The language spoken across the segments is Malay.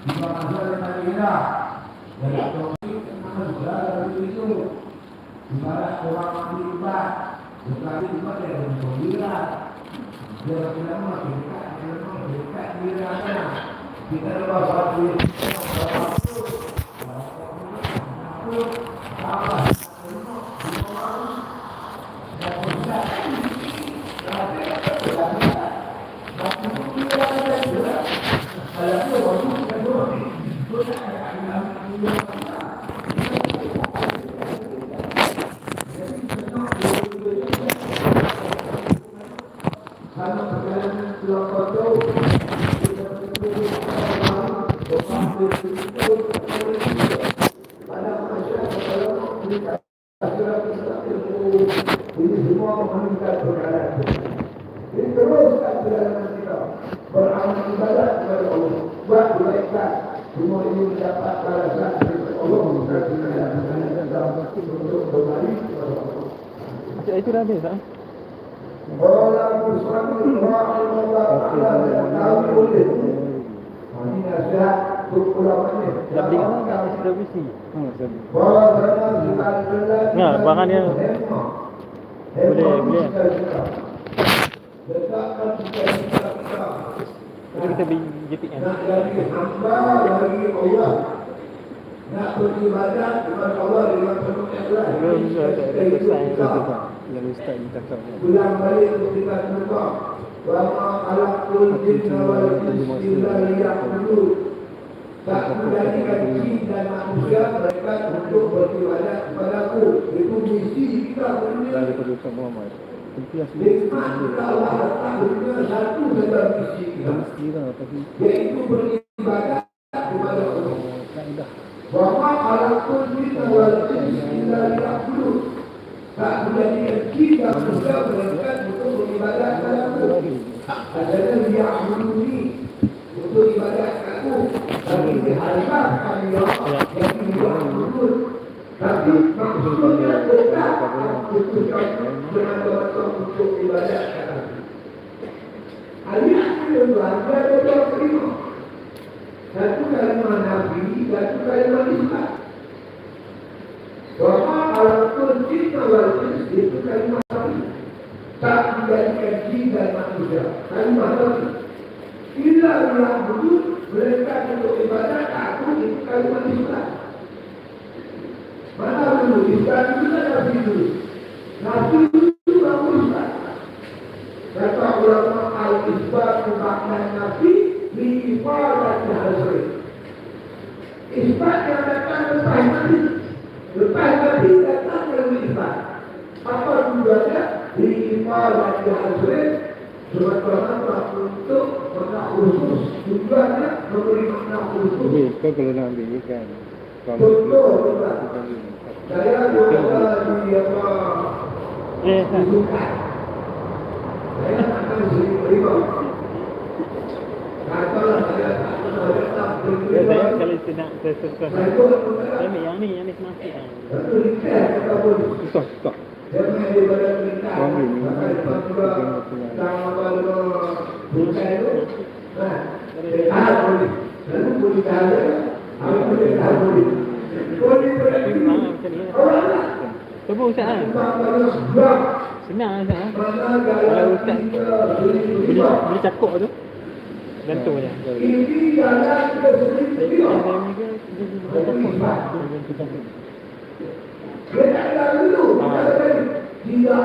Di mana ada Madinah. Dan itu mana juga dari itu. Di mana orang mandi ibad. Bukan ibad yang bergembira. Dia tidak mahu dekat, dia mahu dekat diri Kita lepas satu. Kalau perjalanan pulau Koto, kita bertemu pada masyarakat kalau kita sudah bisa ilmu ini semua meningkat perkara ini teruskan perjalanan kita beramal ibadat kepada Allah buat kebaikan semua ini mendapat balasan dari Allah dan kita dalam waktu untuk kembali kepada Allah Cik itu dah habis tak? Orang bersama Allah Taala dan tahu boleh. Ini nasihat untuk ulama ni. Dah beli kan? Dah sudah besi. Hmm, sudah beli. Bahawa kerana kita adalah Ya, bahan dia. Boleh, boleh. Kita. Jadi kita beli JPM. Nak jadi hamba bagi Allah. Nak beribadat kepada Allah dengan penuh ikhlas. Belum ada ada Itu pesan yang kita. yang ustaz ni cakap ni. Ulang balik untuk kita semua Bahwa alakul jinna wal insa liya'budu Tak menjadikan jin dan manusia mereka untuk beribadat kepadaku Itu misi kita dunia. Nikmat kita. Allah dunia satu saja misi Kita. Kita lah tapi Yaitu beribadat kepada Allah. Kaedah. Bahwa Tak menjadikan jin dan manusia mereka untuk beribadat kepadaku untuk Ayat itu ada ada terima satu kalimat Nabi satu kalimat Islam bahwa alatul cinta itu kalimat Nabi tak menjadikan jin manusia. Kalimat Nabi. Illa yang wujud mereka untuk ibadat aku itu kalimat Islam. Mana dulu Islam itu kan Nabi dulu. Nabi makna Nabi di ibadat hazri. Isbat yang datang lepas Nabi. Lepas Nabi datang melalui isbat. Apa tujuannya? di hazrin sementara untuk makna khusus. Tujuannya memberi makna khusus. Kau kalau nak ambil contoh saya di apa Eh, saya akan Ya, lah. Lah. Lah Ustaz lah. Lah lah. Boleh cakap tu. Gantung je. Ini jalan kita ni ke, dia ada dulu. Tidak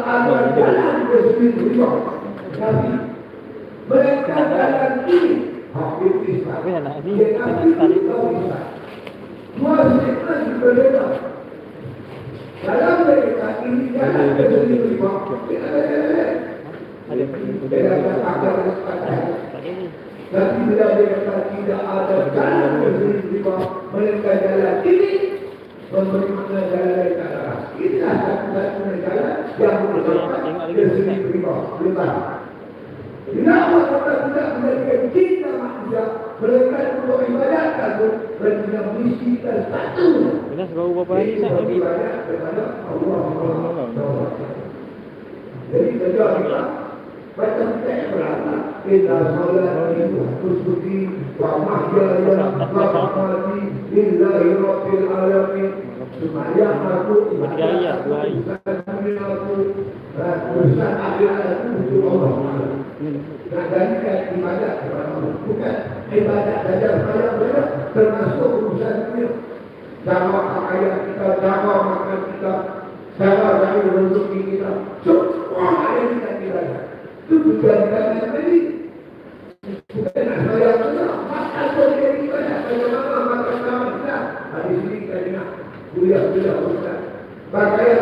jalan ke sini Tapi Mereka jalan ini Hampir Islam Tapi anak ni, Dia anak nanti tadi. tahu Islam Dua sektor berbeza Dalam mereka ini jalan ke sini Tidak ada jalan lain Ada. Dia kata ada kesempatan Tak ada ni. Tapi bila dia kata tidak ada jalan sini berubah Mereka jalan ini Memberi makna jalan lain tak Inilah satu-satunya jalan yang merupakan ke sini Berubah Bila Allah kata tidak menjadikan kita manusia Mereka untuk ibadatkan pun Mereka misi tersatu Benar baru berapa hari Ustaz? lagi? Kepada Allah Jadi kerja kita Macam tak berapa Inna solat itu Kusuki Wa mahya ya Lillahi Rabbil Alamin Semayang aku Dua tiga hari lah, dua hari. Dunia aku dan Urusan akhirat aku untuk Allah Nak jadikan ibadat kepada Allah Bukan ibadat saja Semayang saja Termasuk urusan dunia Jaga pakaian kita Jaga makan kita Jaga dari rezeki kita Semua ada kita ibadat Itu dijadikan yang tadi Bukan nak semayang saja Makan pun jadi ibadat Bagaimana makan sama kita Di sini kita dengar. Kuliah-kuliah urusan Pakaian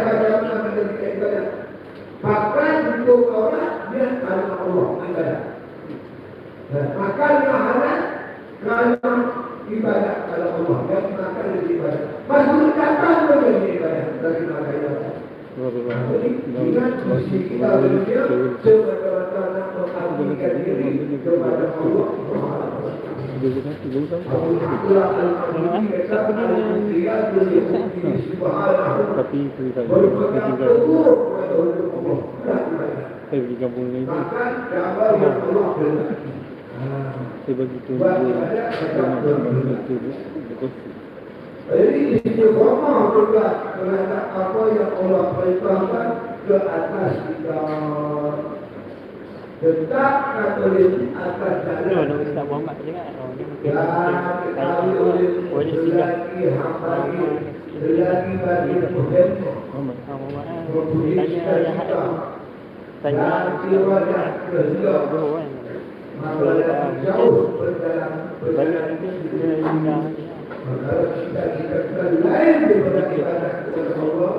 dengan mesti kita manusia semata-mata mengabdikan diri kepada Allah tapi itu saya tinggal saya pergi kampung lain saya bagi tunjuk rumah itu Jadi istiqamah juga terhadap apa yang Allah perintahkan ke atas kita. Tetapkan oleh atas jalan. Ustaz Muhammad Dan oleh Oh, dia silap. lelaki hamba ini, lelaki bagi Tuhan. Ah. Mempunyai Tanya. Tanya. Dan. Dua kan. Maka jauh berjalan berjalan dia. Kalau kita kita kita lain daripada ibadat kepada Allah,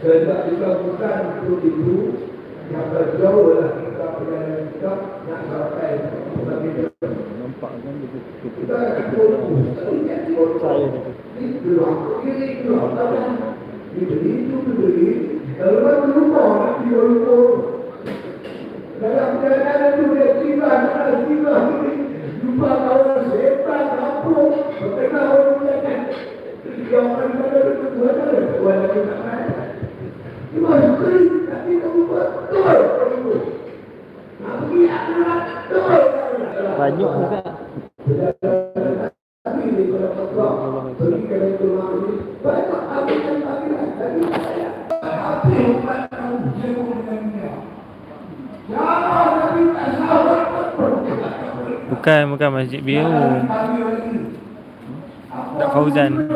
kehendak kita bukan untuk itu, yang berjauhlah kita perjalanan kita nak sampai kepada kita. Nampak kan dia Kita akan fokus, ingat fokus. Saya ni. Ini belum, ini tahu Dibeli itu dibeli, kalau kan lupa dia lupa. Dalam perjalanan itu dia tiba, ada tiba ini. Jumpa Masjid Biru. Tak Fauzan.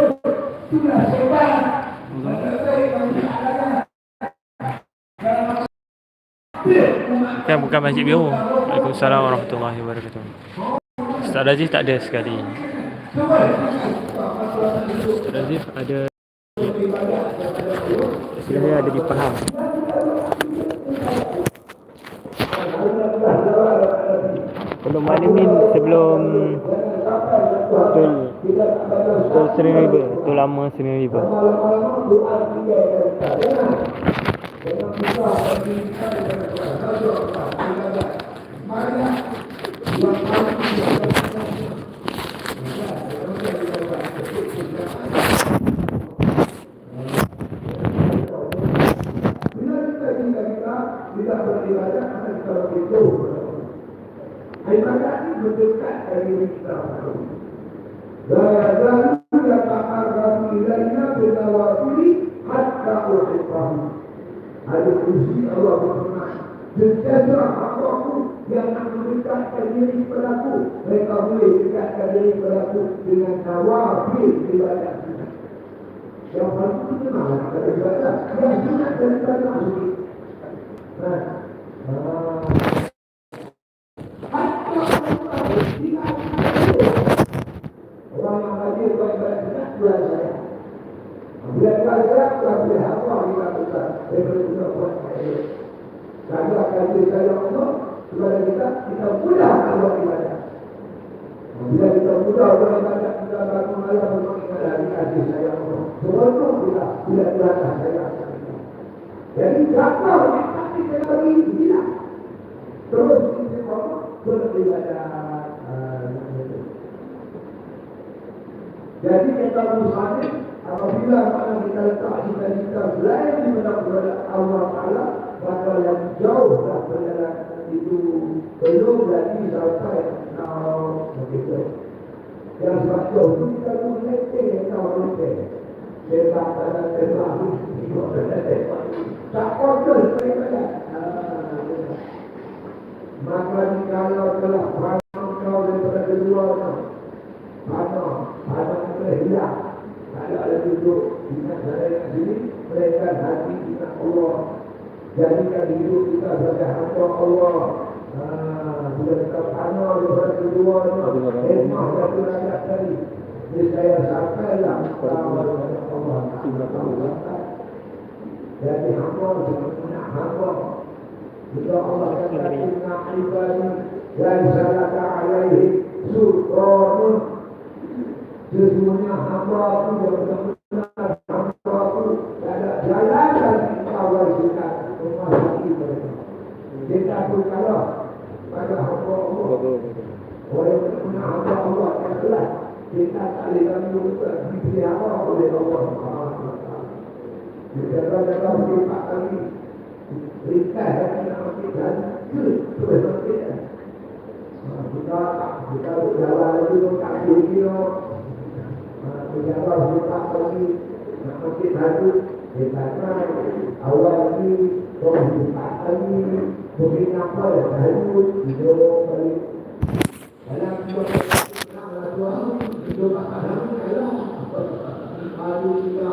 Bukan, bukan Masjid Biru. Waalaikumsalam warahmatullahi wabarakatuh. Ustaz Razif tak ada sekali. Ustaz Razif ada Sebenarnya ada di Pahang. Sebelum Malimin, sebelum Betul. Betul Sering River Betul lama Sering River Bila kita tinggal kita tidak beribadah akan kita lebih jauh. Ibadah ini mendekatkan diri kita. Yang kita. Paling itu kenal pada ibadah. Yang sunat daripada masuk. Nah. Ah. Hatta Orang yang hadir buat ibadah sunat bulan saya. Bila kita tak boleh apa kita besar daripada kita buat saya. Kalau kali saya Allah kepada kita, kita mudah buat ibadah. Bila kita mudah buat ibadah, kita bangun malam untuk ibadah di kasih saya Allah. Seronok kita bila terasa saya akan Jadi siapa yang pasti saya bagi bila terus kita beribadah. Ah, Jadi kita musafir apabila mana kita letak cita-cita selain di mana berada Allah Taala maka yang jauh dah perjalanan itu belum lagi sampai now begitu. Yang sebab tu, kita pun letih yang letih. Dia tak ada tembak ni, dia tak order, saya kata. Maka kalau telah kau daripada kedua kau, pandang, pandang kita hilang. Kalau ada saya kat sini, mereka hati ingat Allah. Jadikan hidup kita sebagai hamba Allah. Ah, bila kita pandang daripada kedua kau, hikmah satu rakyat tadi. Jadi saya sampailah kepada Allah. Jadi hamba sebenarnya hamba jika Allah kata inna ibadi laisa laka alaihi sultanun sesungguhnya hamba aku yang hamba aku ada jalan kau wajibkan memasuki mereka kita pun kalau pada hamba Allah oleh kerana hamba Allah yang telah kita tak boleh kami dipelihara oleh Allah Subhanahu wa taala. Kita dalam kita kami Perintah yang lagi pun tak Kita harus kita lagi nak ambil satu. Kita kan awal lagi, kau buka lagi, mungkin apa yang selalu hidup balik. Dalam dua akan Lalu kita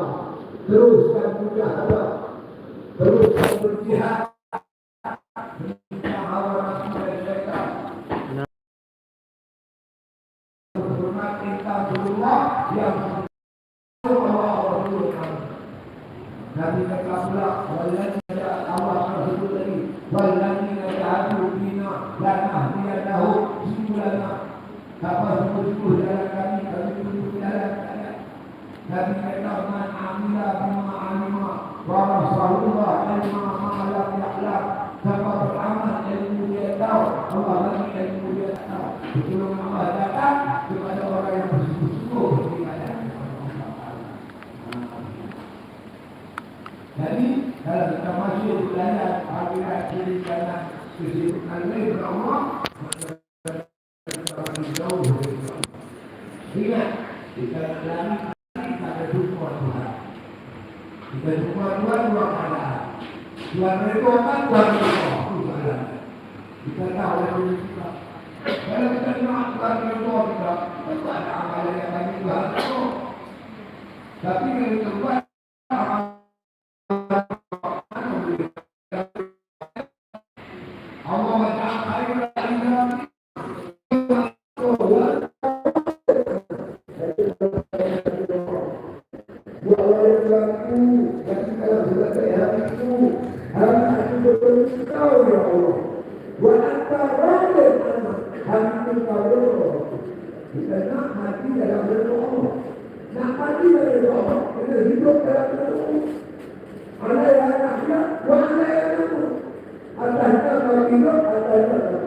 teruskan mudah apa? terus berjihad Nabi kata pula Walladhi Allah tersebut tadi Walladhi najahadu bina Dan ahliyadahu Simulana Apa semua-semua jalan kami Kami tunggu jalan kami Nabi kata Man amila bima alima Warahmatullah ilma ma'alam ya'lam Siapa beramal ilmu dia tahu Allah lagi ilmu dia tahu Sebelum Allah datang Kepada orang yang bersungguh-sungguh beribadah Jadi kalau kita belajar Akhirat kiri kanan Kesibukan lain Allah Kita akan jauh dari Allah Ingat Kita nak lari Kita ada jumpa Tuhan kita jumpa dua dua keadaan. Dua kan dua mereka. Itu keadaan. Kita tahu yang ini kita. Kalau kita cuma dua mereka kita, ada amalan yang kami buat. Tapi kalau kita buat Kita nak mati dalam berdoa. Nak mati dalam berdoa. Kita hidup dalam berdoa. Ada yang nak hidup, ada yang nak hidup. Ada yang nak hidup, ada yang nak hidup.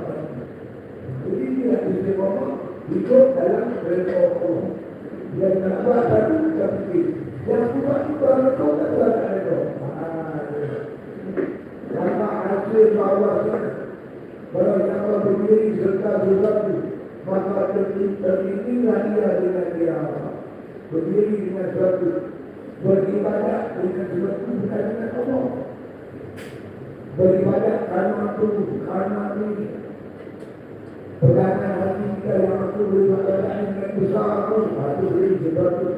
Jadi dia istimewa hidup dalam berdoa. Yang nak buat satu, kita fikir. Yang buat itu orang berdoa, kita tak berdoa. Lama hasil Allah Kalau yang Allah berdiri serta berbakti maka terpilihlah dia dengan dia berdiri dengan suatu beribadah dengan bukan dengan Allah beribadah karena itu karena ini pegangan hati kita yang aku beribadah dengan besar aku aku beri sesuatu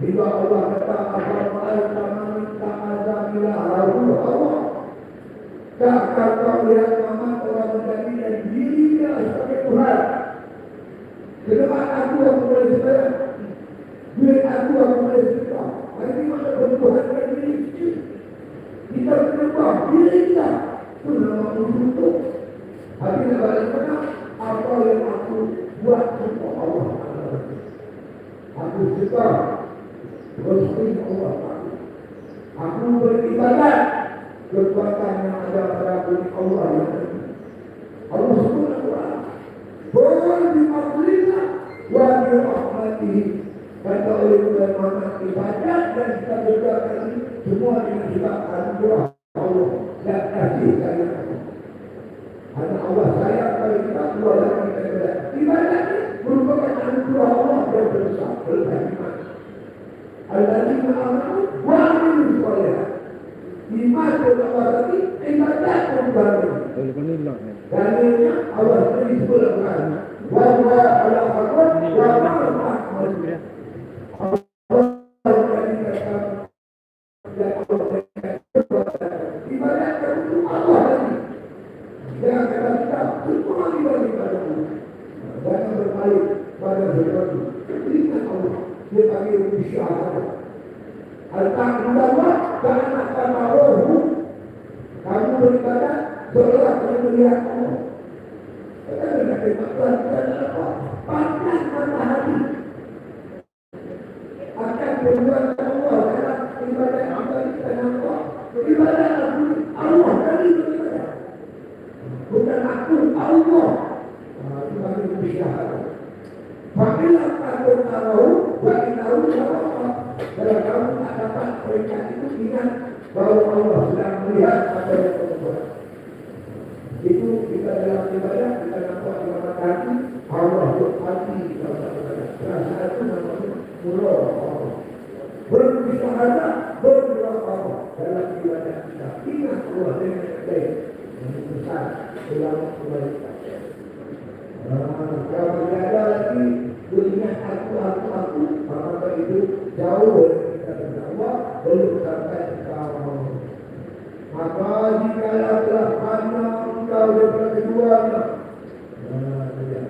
Bila Allah kata apa ma'al taman ta'ala bila haru Allah tak akan kau lihat menjadikan dirinya sebagai Tuhan Kenapa aku yang mulai sekarang? Duit aku yang mulai sekarang. Ini masa bertuhan dengan diri sendiri. Kita berubah diri kita. Itu nama untuk. Tapi nak balik mana? Apa yang aku buat untuk Allah. Aku suka bersyukur Allah. Aku beribadat kekuatan yang ada pada diri Allah yang Allah suka Allah. Boleh dimaklumkan wa bi rahmatihi kata oleh ulama ibadat dan kita berdoa ini semua dengan sebab anugerah Allah dan kasih sayang Allah. Karena Allah sayang kalau kita keluar dari kita ibadat ini Allah besar. Al-Ladina amanu wa amilu sholihat. Iman Allah tadi, ibadat Allah. Pun kan? Dalilnya Allah Al-Quran. Wa huwa ala qadrat wa ma'rufah. Allah menjadikan ibadat kepada Allah tadi. Jangan kata kita semua ibadat kepada Allah. Jangan berbalik pada sesuatu. Ingat Allah. Dia panggil isyarat. Al-Ta'ala Karena kata rohmu Kamu beribadah Seolah kamu melihat Allah Kita tidak dimaksud Dan apa. Panas matahari Akan berbuat Allah Dalam ibadah amal kita Allah Ibadah aku Allah Kali beribadah Bukan aku Allah Itu bagi isyarat Fakilah takut tahu Bagi tahu Allah Kalau kamu tak dapat peringkat itu Ingat bahawa Allah sedang melihat Apa yang kamu buat Itu kita dalam ibadah Kita nampak di mata hati Allah berhati dalam ibadah Perasaan itu namanya Mula Allah Berisyahadah Bermula Allah Dalam ibadah kita Ingat Allah dengan baik Yang besar Dalam kebaikan kalau tidak ada lagi dunia aku, aku, aku, maka itu jauh dari kita berdakwah belum sampai kau. Maka jika telah pandang engkau nah, dia.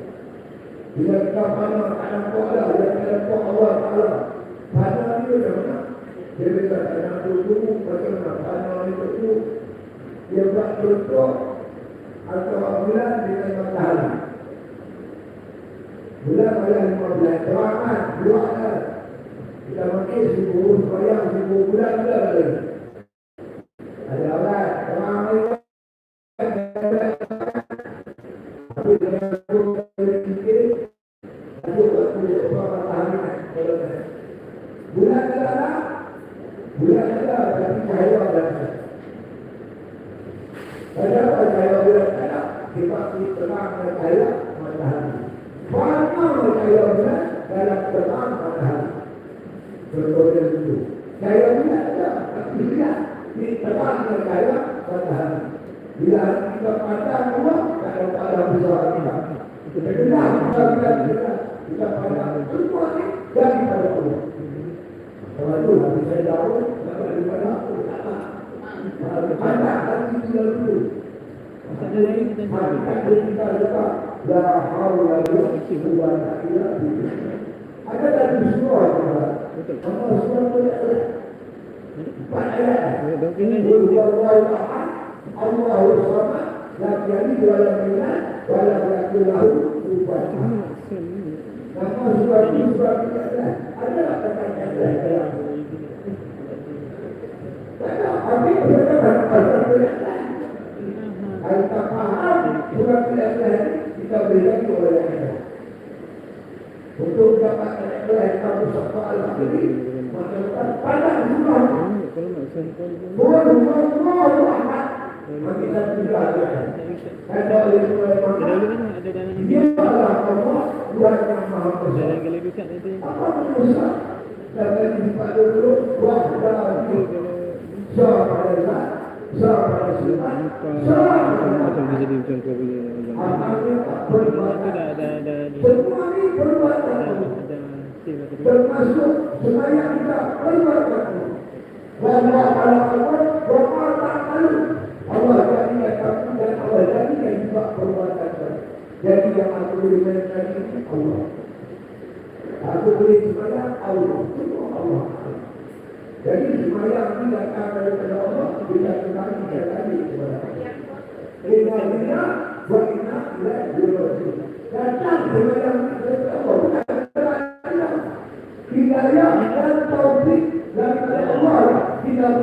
bila kita tak nampak lah, dia tak nampak Allah. Pandang dia macam mana? Dia bisa tak dulu, macam mana pandang itu tu. Dia buat contoh, antara bulan dengan matahari. Bulan bayar lima bulan. Terangan, dua. Kita makin seribu, bayar seribu bulan juga ada. Di terang cahaya matahari. Bila kita pandang Allah, tak ada pada besar kita. Kita kenal, kita kita kita kita pandang semua ini daripada Allah. Kalau itu habis saya tahu, tak ada daripada aku. Pandang hati kita dulu. Kita. Ada surah Allah. Allah surah Allah. Surah ini surah Allah. Allah. Tapi kita oleh. Untuk dapat Al-Fatih, maka kita pandang surah. Termasuk semayang kita perbuatan bahwa kalau Allah doa tak malu. Allah jadi kamu dan Allah jadi yang juga perbuatan jadi yang aku boleh Allah. Aku boleh Allah semua Allah. Jadi semayang tidak akan daripada Allah bila kita tidak tadi kepada Allah Inna inna wa inna ilaihi. Datang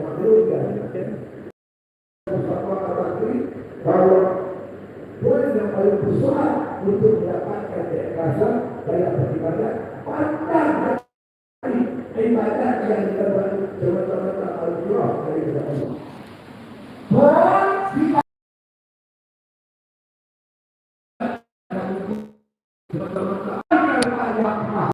makhluk dan bersama orang ini bahwa poin yang paling besar untuk mendapatkan keikhlasan dalam beribadah pandang